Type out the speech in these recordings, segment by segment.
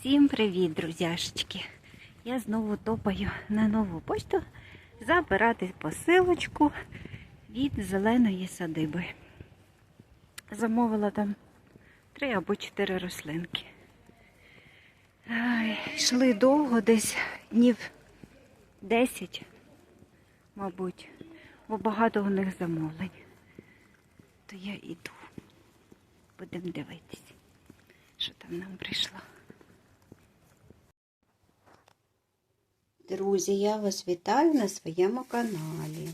Всім привіт, друзяшечки! Я знову топаю на нову почту забирати посилочку від зеленої садиби. Замовила там три або чотири рослинки. Ай, йшли довго, десь днів 10, мабуть, бо багато у них замовлень. То я йду. Будемо дивитись, що там нам прийшло. Друзі, я вас вітаю на своєму каналі.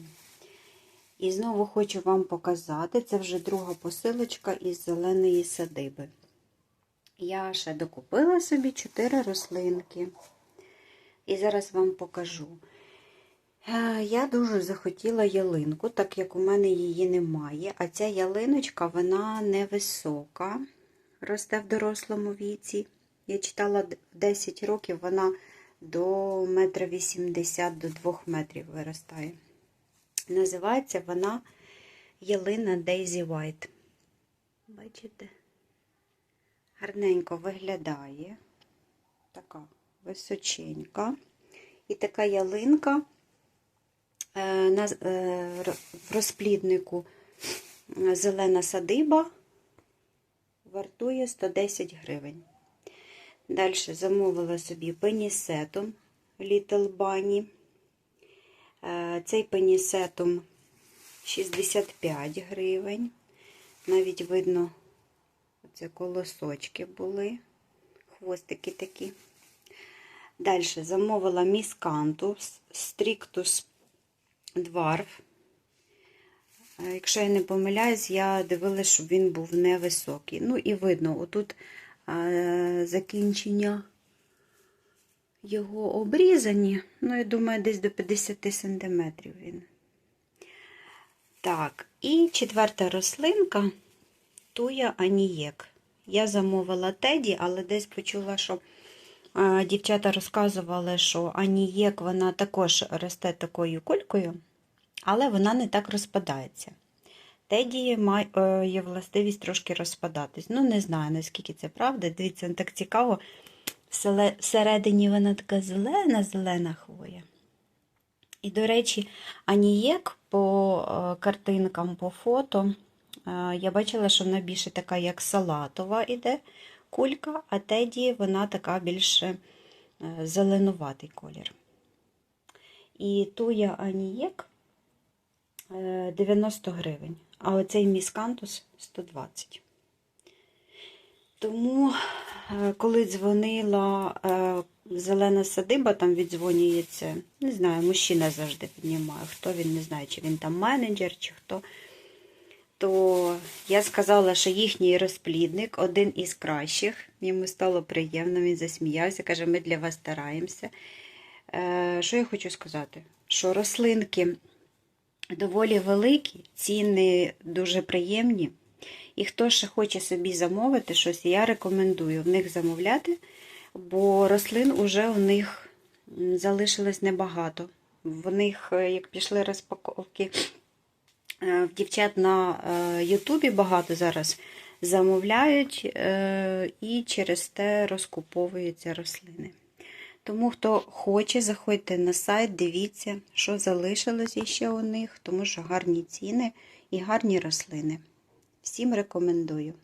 І знову хочу вам показати, це вже друга посилочка із зеленої садиби. Я ще докупила собі 4 рослинки. І зараз вам покажу. Е, Я дуже захотіла ялинку, так як у мене її немає. А ця ялиночка, вона невисока, росте в дорослому віці. Я читала 10 років, вона до метра 80 до 2 метрів виростає. Називається вона ялина Daisy White. Бачите? Гарненько виглядає. Така височенька. І така ялинка е, е, в розпліднику зелена садиба вартує 110 гривень. Далі замовила собі пенісетум Little Bunny. Е, Цей пенісетум 65 гривень. Навіть видно, оце колосочки були, хвостики такі. Далі замовила міскантус Strictus Dwarf. Е, Якщо я не помиляюсь, я дивилася, щоб він був невисокий. Ну і видно, отут закінчення його обрізані. Ну, я думаю, десь до 50 см він. Так, і четверта рослинка туя анієк. Я замовила теді, але десь почула, що дівчата розказували, що анієк вона також росте такою кулькою, але вона не так розпадається. Теді має властивість трошки розпадатись. Ну, не знаю, наскільки це правда. Дивіться, так цікаво. Всередині вона така зелена-зелена хвоя. І, до речі, анієк по картинкам, по фото, я бачила, що вона більше така, як салатова іде кулька, а теді вона така більше зеленуватий колір. І туя анієк 90 гривень а оцей міскантус 120. Тому, коли дзвонила зелена садиба, там віддзвонюється, не знаю, мужчина завжди піднімає, хто він не знає, чи він там менеджер, чи хто. То я сказала, що їхній розплідник один із кращих. Йому стало приємно, він засміявся, каже, ми для вас стараємося. Що я хочу сказати? Що рослинки доволі великі, ціни дуже приємні. І хто ще хоче собі замовити щось, я рекомендую в них замовляти, бо рослин уже у них залишилось небагато. В них, е, як пішли розпаковки, е, в дівчат на е, Ютубі багато зараз замовляють і через те розкуповуються рослини. Тому, хто хоче, заходьте на сайт, дивіться, що залишилось іще у них, тому що гарні ціни і гарні рослини. Всім рекомендую.